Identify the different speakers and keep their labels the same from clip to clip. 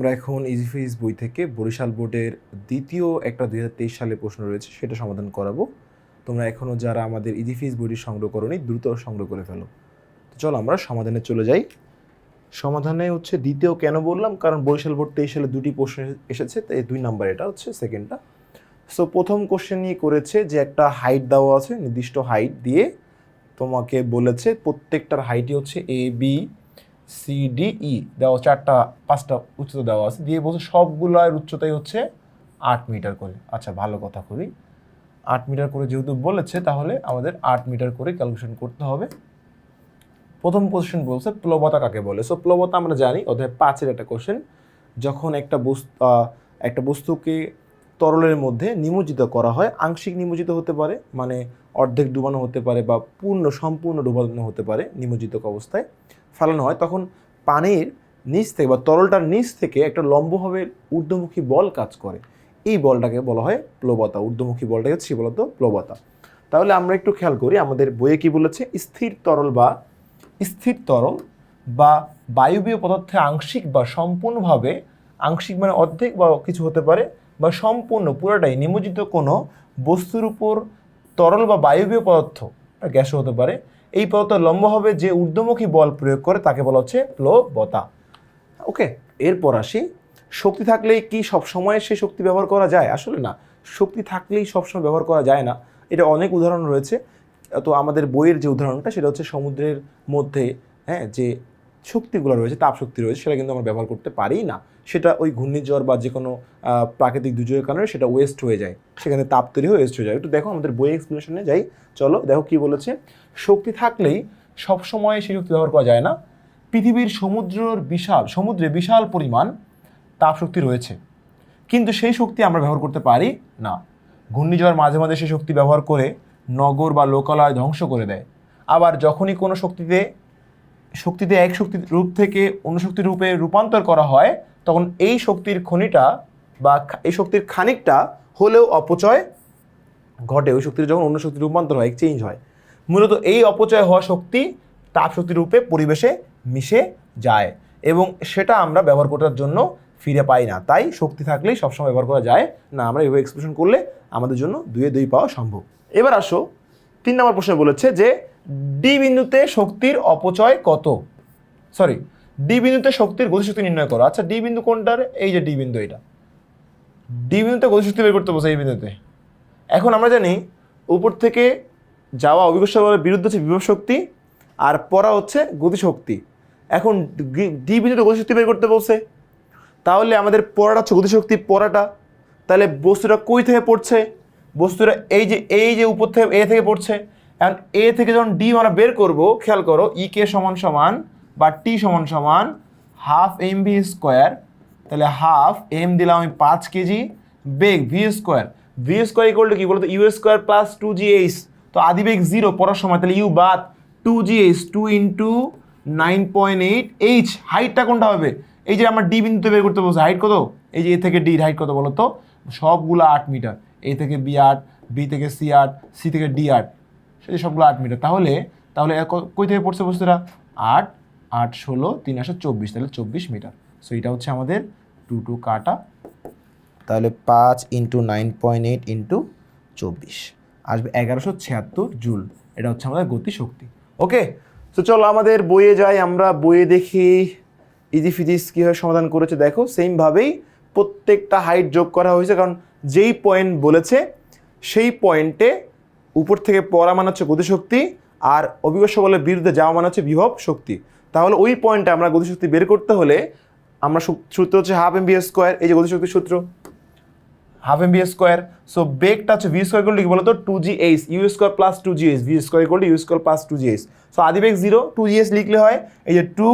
Speaker 1: আমরা এখন ইজিফিজ বই থেকে বরিশাল বোর্ডের দ্বিতীয় একটা দু হাজার তেইশ সালে প্রশ্ন রয়েছে, সেটা সমাধান করাবো। তোমরা এখনও যারা আমাদের ইজিফিজ বইটি সংগ্রহ করোনি, দ্রুত সংগ্রহ করে ফেলো। তো চলো আমরা সমাধানে চলে যাই। সমাধানে হচ্ছে দ্বিতীয় কেন বললাম? কারণ বরিশাল বোর্ড তেইশ সালে দুটি প্রশ্ন এসেছে, তাই দুই নাম্বার এটা হচ্ছে সেকেন্ডটা সো প্রথম কোশ্চেন নিয়ে করেছে যে একটা হাইট দেওয়া আছে, নির্দিষ্ট হাইট দিয়ে তোমাকে বলেছে প্রত্যেকটার হাইটই হচ্ছে A B C D E দেওয়া চারটা পাঁচটা উচ্চতা দেওয়া আছে। দিয়ে বলছে সবগুলোর উচ্চতাই হচ্ছে আট মিটার করে। আচ্ছা ভালো কথা খুবই। আট মিটার করে যেহেতু বলেছে, তাহলে আমাদের আট মিটার করে ক্যালকুলেশন করতে হবে। প্রথম কোশ্চেন বলছে, প্লবতা কাকে বলে? সো প্লবতা আমরা জানি, অধ্যায় পাঁচের একটা কোশ্চেন যখন একটা বস্তু একটা বস্তুকে তরলের মধ্যে নিমজ্জিত করা হয়, আংশিক নিমজ্জিত হতে পারে মানে অর্ধেক ডুবানো হতে পারে বা পূর্ণ, সম্পূর্ণ ডুবানো হতে পারে নিমজ্জিত অবস্থায়। ফেলানো হয়, তখন পানির নিচ থেকে বা তরলটার নিচ থেকে একটা লম্বভাবে ঊর্ধ্বমুখী বল কাজ করে। এই বলটাকে বলা হয় প্লবতা, ঊর্ধ্বমুখী বলটাকে হচ্ছে বলতো প্লবতা। তাহলে আমরা একটু খেয়াল করি আমাদের বইয়ে কি বলেছে? স্থির তরল বা স্থির তরল বা বায়বীয় পদার্থে আংশিক বা সম্পূর্ণভাবে, আংশিক মানে অর্ধেক বা কিছু হতে পারে, বা সম্পূর্ণ, পুরোটাই নিমজ্জিত কোনো বস্তুর উপর তরল বা বায়বীয় পদার্থ গ্যাসও হতে পারে এই পদার্থ হবে যে ঊর্ধ্বমুখী বল প্রয়োগ করে, তাকে বলা হচ্ছে প্লবতা ওকে, এরপর আসি। শক্তি থাকলেই কি সব সময় সে শক্তি ব্যবহার করা যায়? আসলে না, শক্তি থাকলেই সবসময় ব্যবহার করা যায় না। এটা অনেক উদাহরণ রয়েছে। তো আমাদের বইয়ের যে উদাহরণটা, সেটা হচ্ছে সমুদ্রের মধ্যে হ্যাঁ যে শক্তিগুলো রয়েছে, তাপ শক্তি রয়েছে, সেটা কিন্তু আমরা ব্যবহার করতে পারি না। সেটা ওই ঘূর্ণিঝড় বা যে কোনো প্রাকৃতিক দুর্যোগের কারণে সেটা ওয়েস্ট হয়ে যায়। সেখানে তাপ তৈরি হয়ে ওয়েস্ট হয়ে যায়। একটু দেখো আমাদের বই এক্সপ্লেনেশনে যাই। চলো দেখো কি বলেছে। শক্তি থাকলেই সবসময় সেই শক্তি ব্যবহার করা যায় না। পৃথিবীর সমুদ্রের বিশাল, সমুদ্রে বিশাল পরিমাণ তাপ শক্তি রয়েছে। কিন্তু সেই শক্তি আমরা ব্যবহার করতে পারি না। ঘূর্ণিঝড় মাঝে মাঝে সেই শক্তি ব্যবহার করে নগর বা লোকালয় ধ্বংস করে দেয়। আবার যখনই কোনো শক্তিতে শক্তিতে এক শক্তি রূপ থেকে অন্য শক্তির রূপে রূপান্তর করা হয়, তখন এই শক্তির খনিটা বা এই শক্তির খানিকটা হলেও অপচয় ঘটে। ওই শক্তির যখন অন্য শক্তি রূপান্তর হয় চেঞ্জ হয়। মূলত এই অপচয় হওয়া শক্তি তাপ শক্তি রূপে পরিবেশে মিশে যায় এবং সেটা আমরা ব্যবহার করার জন্য ফিরে পাই না। তাই শক্তি থাকলেই সবসময় ব্যবহার করা যায় না। আমরা এভাবে এক্সপ্রেশন করলে আমাদের জন্য দুয়ে দুই পাওয়া সম্ভব। এবার আসো, তিন নম্বর প্রশ্নে বলেছে যে ডি বিন্দুতে শক্তির অপচয় কত? সরি ডি বিন্দুতে শক্তির গতিশক্তি নির্ণয় করো। আচ্ছা ডি বিন্দু কোনটার? এই যে ডি বিন্দু এটা। ডি বিন্দুতে গতিশক্তি বের করতে বসে এই বিন্দুতে। এখন আমরা জানি উপর থেকে যাওয়া অভিজ্ঞতা বলের বিরুদ্ধে হচ্ছে বিভব শক্তি আর পড়া হচ্ছে গতিশক্তি। এখন ডি- বিন্দুতে গতিশক্তি বের করতে বলছে তাহলে আমাদের পড়াটা হচ্ছে গতিশক্তি পড়াটা। তাহলে বস্তুটা কই থেকে পড়ছে? বস্তুটা এই যে এই যে উপর থেকে, এ থেকে পড়ছে। এখন এ থেকে যখন ডি আমরা বের করব, খেয়াল করো ই কে সমান সমান বা টি সমান সমান হাফ এম ভি স্কোয়ার তাহলে হাফ এম দিলাম আমি পাঁচ KG, beg V square V square equal to কি বলতো? U square plus two G H তো আদি বেগ জিরো পড়ার সময়, তাহলে ইউ বাদ two G H two into nine point eight H হাইটটা কোনটা হবে? এই যে আমার ডি বিন্দুতে বের করতে বলছে হাইট কত? এই যে এ থেকে ডি হাইট কত বলো তো সবগুলো আট মিটার। এ থেকে বি আট বি থেকে সি আট সি থেকে ডি আট। সেই সবগুলো আট মিটার। তাহলে তাহলে কই থেকে পড়ছে বস্তুটা আট আট, ষোলো, তিন আসে চব্বিশ, তাহলে চব্বিশ মিটার। সো এটা হচ্ছে আমাদের টু টু কাটা। তাহলে পাঁচ into nine point eight into চব্বিশ। আসবে এগারোশো ছিয়াত্তর জুল। এটা হচ্ছে আমাদের গতিশক্তি ওকে তো চলো আমাদের বইয়ে যাই। আমরা বইয়ে দেখি ইজি ফিজিক্স কীভাবে সমাধান করেছে। দেখো সেমভাবেই প্রত্যেকটা হাইট যোগ করা হয়েছে। কারণ যেই পয়েন্ট বলেছে, সেই পয়েন্টে উপর থেকে পড়া মানে হচ্ছে গতিশক্তি আর অভিবশ্য বলের বিরুদ্ধে যাওয়া মানে হচ্ছে বিভব শক্তি। তাহলে ওই পয়েন্টে আমরা গতিশক্তি বের করতে হলে আমরা সূত্র হচ্ছে হাফ এম বি স্কোয়ার এই যে গতিশক্তির সূত্র। Half m v square so বেগটা হচ্ছে ভি স্কোয়ার কি বলতো? Two g h u square plus two g h v square two u square plus two g h so আদি বেগ জিরো টু জি h লিখলে হয়, এই যে টু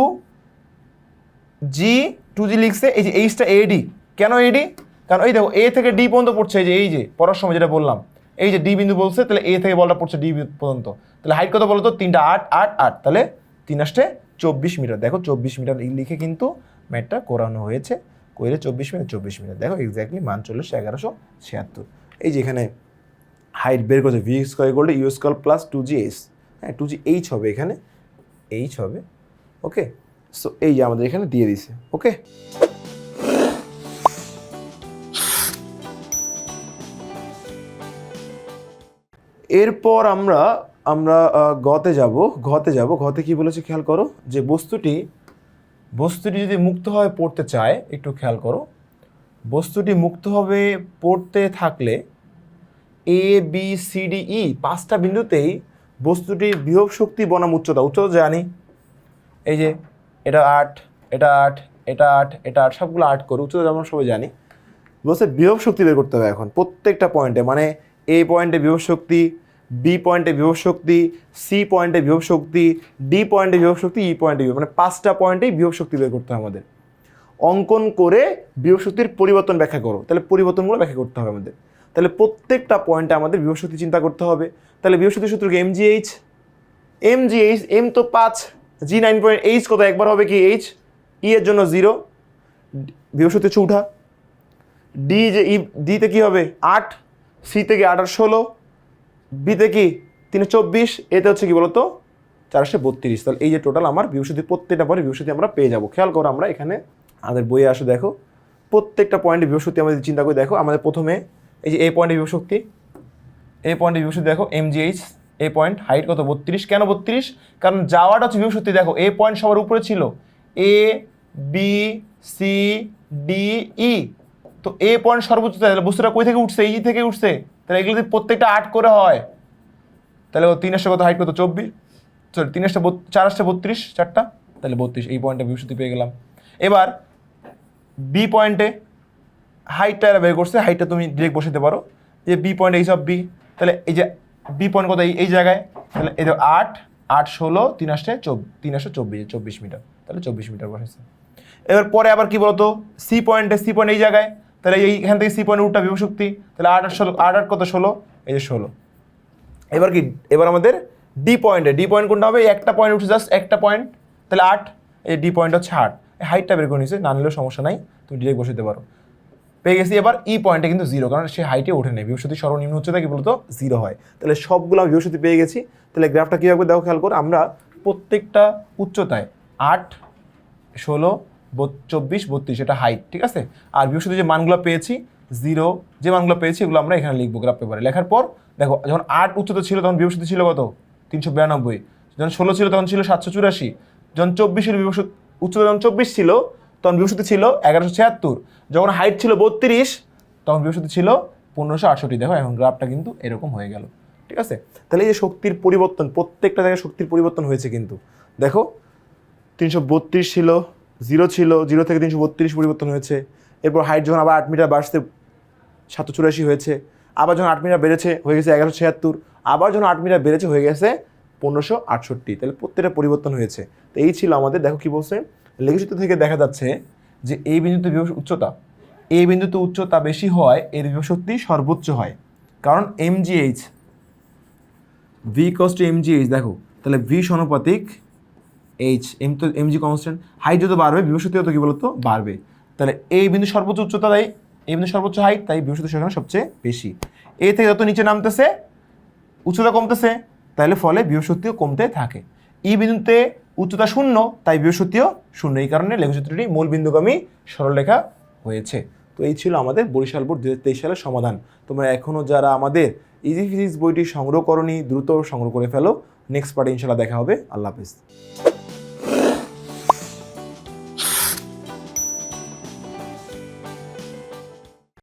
Speaker 1: জি টু জি লিখছে, এই যে এইচটা এডি কেন এডি কারণ এই দেখো এ থেকে ডি পর্যন্ত পড়ছে, এই যে এই যে, পড়ার সময় যেটা বললাম। এই যে ডি বিন্দু বলছে, তাহলে এ থেকে বলটা পড়ছে ডি পর্যন্ত। তাহলে হাইট কত বলতো? তিনটা আট আট আট। তাহলে তিন আসতে চব্বিশ মিটার। দেখো চব্বিশ মিটার লিখে কিন্তু ম্যাটটা করানো হয়েছে। কইলে চব্বিশ মিটার চব্বিশ মিটার। দেখো এক্স্যাক্টলি মান চল্লিশ, এগারোশো ছিয়াত্তর। এই যে এখানে হাইট বের করছে V square gold u square plus two g s হ্যাঁ টু জি এইচ হবে এখানে। এইচ হবে। ওকে সো এই যে আমাদের এখানে দিয়ে দিছে ওকে এরপর আমরা আমরা গতে যাব ঘতে যাব। ঘতে কি বলেছে খেয়াল করো? যে বস্তুটি বস্তুটি যদি মুক্তভাবে পড়তে চায়, একটু খেয়াল করো। বস্তুটি মুক্তভাবে পড়তে থাকলে A B C D E পাঁচটা বিন্দুতেই বস্তুটির বিভব শক্তি বনাম উচ্চতা। উচ্চতা জানি। এই যে, এটা আট এটা আট এটা আট এটা আট, সবগুলো আট করে। উচ্চতা যেমন সবাই জানি। বলছে বিভব শক্তি বের করতে হবে এখন প্রত্যেকটা পয়েন্টে মানে এ পয়েন্টে বিভব শক্তি বি পয়েন্টে বিভব শক্তি সি পয়েন্টে বিভব শক্তি ডি পয়েন্টে বিভব শক্তি ই পয়েন্টে বিভব মানে পাঁচটা পয়েন্টেই বিভব শক্তি বের করতে হবে আমাদের। অঙ্কন করে বিভব শক্তির পরিবর্তন ব্যাখ্যা করো, তাহলে পরিবর্তনগুলো ব্যাখ্যা করতে হবে আমাদের। তাহলে প্রত্যেকটা পয়েন্টে আমাদের বিভব শক্তি চিন্তা করতে হবে। তাহলে বিভব শক্তি সূত্র কি? M g h m g h m তো পাঁচ জি নাইন পয়েন্ট এইচ কত? একবার হবে কি এইচ ই এর জন্য জিরো বিভব শক্তি হচ্ছে উঠা। ডি যে ই ডিতে কী হবে? আট। সি থেকে আট আর ষোলো বিতে কি তিনে চব্বিশ এতে হচ্ছে কি বলতো? চারশো বত্রিশ। তাহলে এই যে টোটাল আমার বিভূষতি প্রত্যেকটা পরে বিভূষতি আমরা পেয়ে যাব। খেয়াল করো আমরা এখানে আমাদের বইয়ে আসো, দেখো। প্রত্যেকটা পয়েন্টে বিভূষতি আমাদের চিন্তা করে দেখো। আমাদের প্রথমে এই যে এই পয়েন্টে বিভূশক্তি এই পয়েন্টে বিভূষতি দেখো এমজিএইচ এ পয়েন্ট হাইট কত? বত্রিশ। কেন বত্রিশ? কারণ যাওয়াটা হচ্ছে বিভূষতি, দেখো। এ পয়েন্ট সবার উপরে ছিল। A B C D E তো এ পয়েন্ট সর্বোচ্চ, তাহলে বস্তুটা কই থেকে উঠছে? ই থেকে উঠছে। তাহলে এগুলো যদি প্রত্যেকটা আট করে হয়, তাহলে ও তিন আসটা কত? হাইট কত? চব্বিশ। সরি তিন আসটা চার আসটা বত্রিশ, চারটা। তাহলে বত্রিশ। এই পয়েন্টে বিভূষতি পেয়ে গেলাম। এবার বি পয়েন্টে হাইটটা এরা বের করছে। হাইটটা তুমি ডিরেক্ট বসাতে পারো। যে বি পয়েন্ট এই সব বি তাহলে এই যে বি পয়েন্ট কত এই এই জায়গায়। তাহলে এই আট আট ষোলো, তিন আসতে চব তিন আসতে চব্বিশ চব্বিশ মিটার। তাহলে চব্বিশ মিটার বসেছে এবার পরে আবার কি বলতো? সি পয়েন্টে সি পয়েন্ট এই জায়গায়। তাহলে এই এখান থেকে সি পয়েন্ট উঠটা বিভশক্তি তাহলে আট আট ষোলো আট আট কত ষোলো? এই যে ষোলো। এবার কি, এবার আমাদের ডি পয়েন্টে ডি পয়েন্ট কোনটা হবে? একটা পয়েন্ট উঠছে জাস্ট একটা পয়েন্ট তাহলে আট, এই ডি পয়েন্ট হচ্ছে আট। এই হাইটটা বের করে নিয়েছে, না নিলেও সমস্যা নাই, তুমি ডিরেক্ট বসাতে পারো। পেয়ে গেছি এবার ই পয়েন্টে কিন্তু জিরো কারণ সে হাইটে ওঠে নেই। বৃহস্পতি সর্বনিম্ন উচ্চতা কি বলতো জিরো হয়। তাহলে সবগুলো আমি বৃহস্পতি পেয়ে গেছি। তাহলে গ্রাফটা কীভাবে দেখো, খেয়াল করো, আমরা প্রত্যেকটা উচ্চতায় আট, ষোলো চব্বিশ, বত্রিশ, এটা হাইট ঠিক আছে? আর বৃহস্পতি যে মানগুলো পেয়েছি জিরো যে মানগুলো পেয়েছি, এগুলো আমরা এখানে লিখব গ্রাফ পেপারে লেখার পর, দেখো, যখন আট উচ্চতা ছিল, তখন বৃহস্পতি ছিল কত? তিনশো বিরানব্বই। যখন ষোলো ছিল, তখন ছিল সাতশো চুরাশি। যখন চব্বিশ ছিল বৃহস্পতি উচ্চতা যখন চব্বিশ ছিল, তখন বৃহস্পতি ছিল এগারোশো ছিয়াত্তর। যখন হাইট ছিল বত্রিশ, তখন বৃহস্পতি ছিল পনেরোশো আটষট্টি। দেখো, এখন গ্রাফটা কিন্তু এরকম হয়ে গেল। ঠিক আছে? তাহলে এই যে শক্তির পরিবর্তন, প্রত্যেকটা জায়গায় শক্তির পরিবর্তন হয়েছে কিন্তু। দেখো, তিনশো বত্রিশ ছিল জিরো ছিল, জিরো থেকে তিনশো বত্রিশ পরিবর্তন হয়েছে। এরপর হাইট যখন আবার আট মিটার বাড়ছে, সাতশো চুরাশি হয়েছে। আবার যখন আট মিটার বেড়েছে, হয়ে গেছে এগারোশো ছিয়াত্তর। আবার যখন আট মিটার বেড়েছে, হয়ে গেছে পনেরোশো আটষট্টি। তাহলে প্রত্যেকটা পরিবর্তন হয়েছে। তো এই ছিল আমাদের, দেখো কী বলছে। লেখচিত্র থেকে দেখা যাচ্ছে যে এই বিন্দুতে বিভব উচ্চতা, এই বিন্দুতে উচ্চতা বেশি হয়, এর বিভব শক্তি সর্বোচ্চ হয়। কারণ এমজিএইচ ভি কস টু এমজিএইচ দেখো, তাহলে ভি সমানুপাতিক এইচ এম তো এম জি কনস্ট্যান্ট হাইট যত বাড়বে বৃহস্পতি তো কী বলতো? বাড়বে। তাহলে এই বিন্দু সর্বোচ্চ উচ্চতা তাই এই বিন্দু সর্বোচ্চ হাইট তাই বৃহস্পতি সেখানে সবচেয়ে বেশি। এ থেকে যত নিচে নামতেছে, উচ্চতা কমতেছে, তাহলে ফলে বৃহস্পতিও কমতে থাকে। ই বিন্দুতে উচ্চতা শূন্য, তাই বৃহস্পতিও শূন্য। এই কারণে লেখচিত্রটি মূল বিন্দুগামী সরলরেখা হয়েছে। তো এই ছিল আমাদের বরিশাল বোর্ড দু হাজার তেইশ সালের সমাধান। তোমরা এখনও যারা আমাদের ইজি ফিজিক্স বইটি সংগ্রহ করনি, দ্রুত সংগ্রহ করে ফেলো। নেক্সট পার্টে ইনশাল্লাহ দেখা হবে। আল্লাহ হাফিজ।